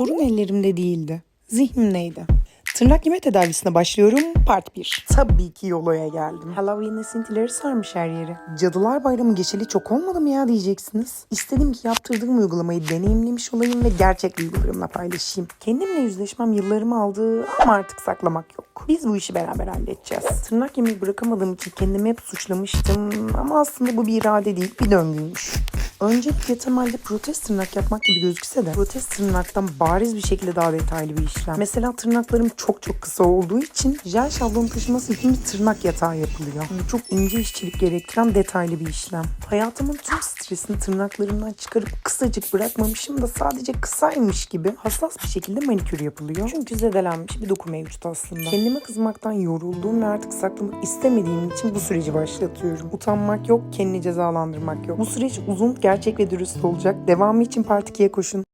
Sorun ellerimde değildi. Zihnimdeydi. Tırnak yeme tedavisine başlıyorum. Part 1. Tabii ki Yolo'ya geldim. Halloween esintileri sarmış her yeri. Cadılar Bayramı geçeli çok olmadı mı ya diyeceksiniz. İstedim ki yaptırdığım uygulamayı deneyimlemiş olayım ve gerçek duygularımla paylaşayım. Kendimle yüzleşmem yıllarımı aldı ama artık saklamak yok. Biz bu işi beraber halledeceğiz. Tırnak yemeyi bırakamadığım için kendimi hep suçlamıştım ama aslında bu bir irade değil bir döngüymüş. Öncelikle temelde protez tırnak yapmak gibi gözükse de protez tırnaktan bariz bir şekilde daha detaylı bir işlem. Mesela tırnaklarım çok çok kısa olduğu için jel şablon taşıması için bir tırnak yatağı yapılıyor. Bu çok ince işçilik gerektiren detaylı bir işlem. Hayatımın tüm stresini tırnaklarımdan çıkarıp kısacık bırakmamışım da sadece kısaymış gibi hassas bir şekilde manikür yapılıyor. Çünkü zedelenmiş bir doku mevcut aslında. Kendime kızmaktan yorulduğum ve artık saklamak istemediğim için bu süreci başlatıyorum. Utanmak yok, kendini cezalandırmak yok. Bu süreç uzun, gerçek ve dürüst olacak. Devamı için Part 2'ye koşun.